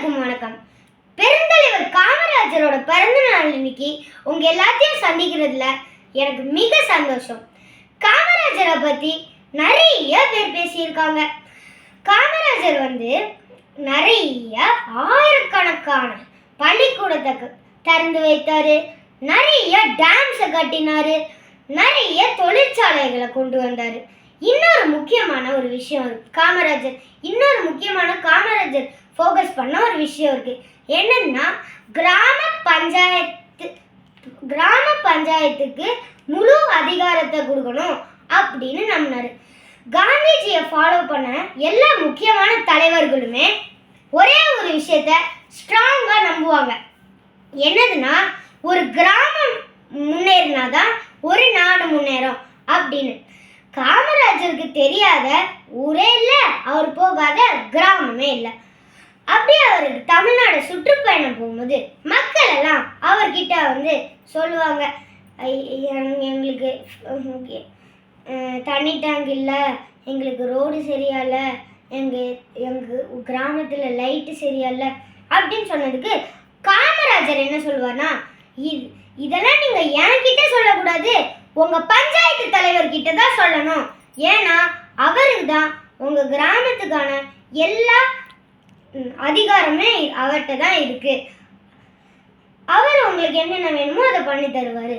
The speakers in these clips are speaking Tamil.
எல்லாருக்கும் வணக்கம். பெருந்தலைவர் காமராஜரோட பிறந்த நாள் இன்னைக்கு உங்க எல்லாத்தையும் சந்திக்கிறதுல எனக்கு மிக சந்தோஷம். காமராஜரை பத்தி நிறைய பேர் பேசியிருக்காங்க. காமராஜர் வந்து நிறைய ஆயிரக்கணக்கான பள்ளிக்கூடத்தை திறந்து வைத்தாரு. நிறைய டேம்ஸை கட்டினாரு. நிறைய தொழிற்சாலைகளை கொண்டு வந்தாரு. இன்னொரு முக்கியமான ஒரு விஷயம் இருக்கு. காமராஜர். இன்னொரு முக்கியமான காமராஜர் ஃபோக்கஸ் பண்ண ஒரு விஷயம் இருக்கு. என்னன்னா கிராம பஞ்சாயத்து கிராம பஞ்சாயத்துக்கு முழு அதிகாரத்தை கொடுக்கணும் அப்படின்னு நம்பினாரு. காந்திஜியை ஃபாலோ பண்ண எல்லா முக்கியமான தலைவர்களுமே ஒரே ஒரு விஷயத்த ஸ்ட்ராங்காக நம்புவாங்க. என்னதுன்னா ஒரு கிராமம் முன்னேறினாதான் ஒரு நாடு முன்னேறும் அப்படின்னு. காமராஜருக்கு தெரியாத ஊரே இல்லை அவர் போகாத கிராமமே இல்லை. அப்படியே அவருக்கு தமிழ்நாடு சுற்றுப்பயணம் போகும்போது மக்கள் எல்லாம் அவர்கிட்ட வந்து சொல்லுவாங்க எங்களுக்கு தண்ணி டேங்க் இல்லை எங்களுக்கு ரோடு சரியா இல்லை எங்கள் எங்கள் கிராமத்தில் லைட்டு சரியா இல்லை அப்படின்னு சொன்னதுக்கு காமராஜர் என்ன சொல்லுவார்னா இது இதெல்லாம் நீங்கள் என்கிட்ட சொல்லக்கூடாது. உங்கள் பஞ்சாயத்து தலைவர்கிட்ட தான் சொல்லணும். ஏன்னா அவருக்கு தான் உங்கள் கிராமத்துக்கான எல்லா அதிகாரமே அவர்கிட்ட தான் இருக்கு. அவர் உங்களுக்கு என்னென்ன வேணுமோ அதை பண்ணி தருவாரு.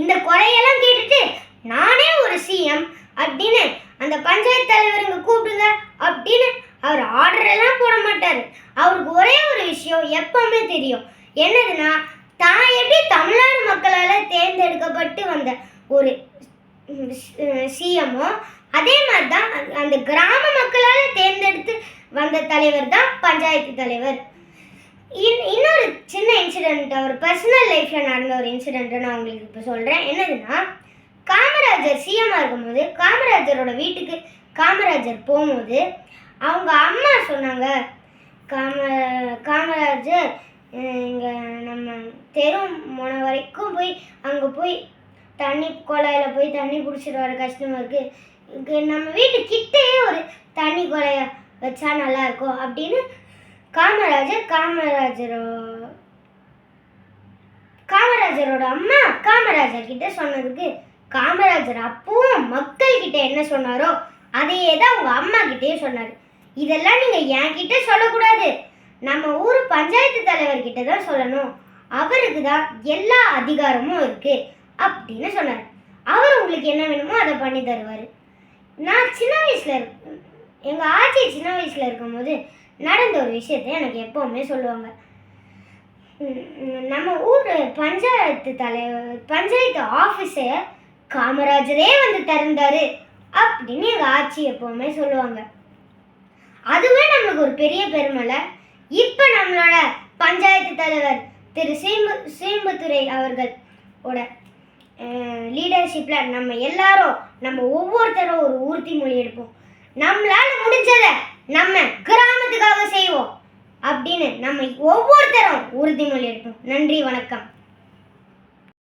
இந்த குறையெல்லாம் கேட்டுட்டு நானே ஒரு சிஎம் அப்படின்னு அந்த பஞ்சாயத்து தலைவருங்க கூப்பிடுங்க அப்படின்னு அவர் ஆர்டர் எல்லாம் போட மாட்டாரு. அவருக்கு ஒரே ஒரு விஷயம் எப்பவுமே தெரியும். என்னதுன்னா தான் எப்படி தமிழ்நாடு மக்களால் தேர்ந்தெடுக்கப்பட்டு வந்த ஒரு சிஎம்மோ அதே மாதிரி தான் அந்த- அந்த கிராம மக்களால் தேர்ந்தெடுத்து வந்த தலைவர் தான் பஞ்சாயத்து தலைவர். இன் இன்னொரு சின்ன இன்சிடெண்ட் ஒரு பர்சனல் லைஃப்பில் நடந்த ஒரு இன்சிடெண்ட்டை நான் உங்களுக்கு இப்போ சொல்கிறேன் என்னதுன்னா காமராஜர் சிஎம்மாக இருக்கும்போது காமராஜரோட வீட்டுக்கு காமராஜர் போகும்போது அவங்க அம்மா சொன்னாங்க காம காமராஜர் இங்கே நம்ம தெரு முனை வரைக்கும் போய் அங்கே போய் தண்ணி குழாயில் போய் தண்ணி பிடிச்சிட்டு வர கஷ்டமாக இருக்குது நம்ம வீட்டு கிட்டேயே ஒரு தண்ணி குழாய வச்சா நல்லாயிருக்கும் அப்படின்னு காமராஜர் காமராஜரோ காமராஜரோட அம்மா காமராஜர் கிட்ட சொன்னதுக்கு காமராஜர் அப்பவும் மக்கள் கிட்ட என்ன சொன்னாரோ அதையே தான் உங்க அம்மா கிட்டேயே சொன்னார். இதெல்லாம் நீங்க என்கிட்ட சொல்லக்கூடாது. நம்ம ஊர் பஞ்சாயத்து தலைவர்கிட்ட தான் சொல்லணும். அவருக்கு தான் எல்லா அதிகாரமும் இருக்கு அப்படின்னு சொன்னார். அவர் உங்களுக்கு என்ன வேணுமோ அதை பண்ணி தருவார். நான் சின்ன வயசில் இருக்க எங்கள் ஆச்சி சின்ன வயசில் இருக்கும்போது நடந்த ஒரு விஷயத்தை எனக்கு எப்போவுமே சொல்லுவாங்க. நம்ம ஊர் பஞ்சாயத்து தலைவர் பஞ்சாயத்து ஆஃபீஸை காமராஜரே வந்து திறந்தாரு அப்படின்னு எங்கள் ஆச்சி எப்போவுமே சொல்லுவாங்க. அதுவே நம்மளுக்கு ஒரு பெரிய பெருமலை. நம்மளோட பஞ்சாயத்து தலைவர் திரு சீம்பு சீம்புத்துறை அவர்கள் ஓட லீடர்ஷிப்பில் நம்ம எல்லாரும் நம்ம ஒவ்வொருத்தரும் ஒரு உறுதிமொழி எடுப்போம். நம்மளால முடிஞ்சதை நம்ம கிராமத்துக்காக செய்வோம் அப்படின்னு நம்ம ஒவ்வொருத்தரும் உறுதிமொழி எடுப்போம். நன்றி வணக்கம்.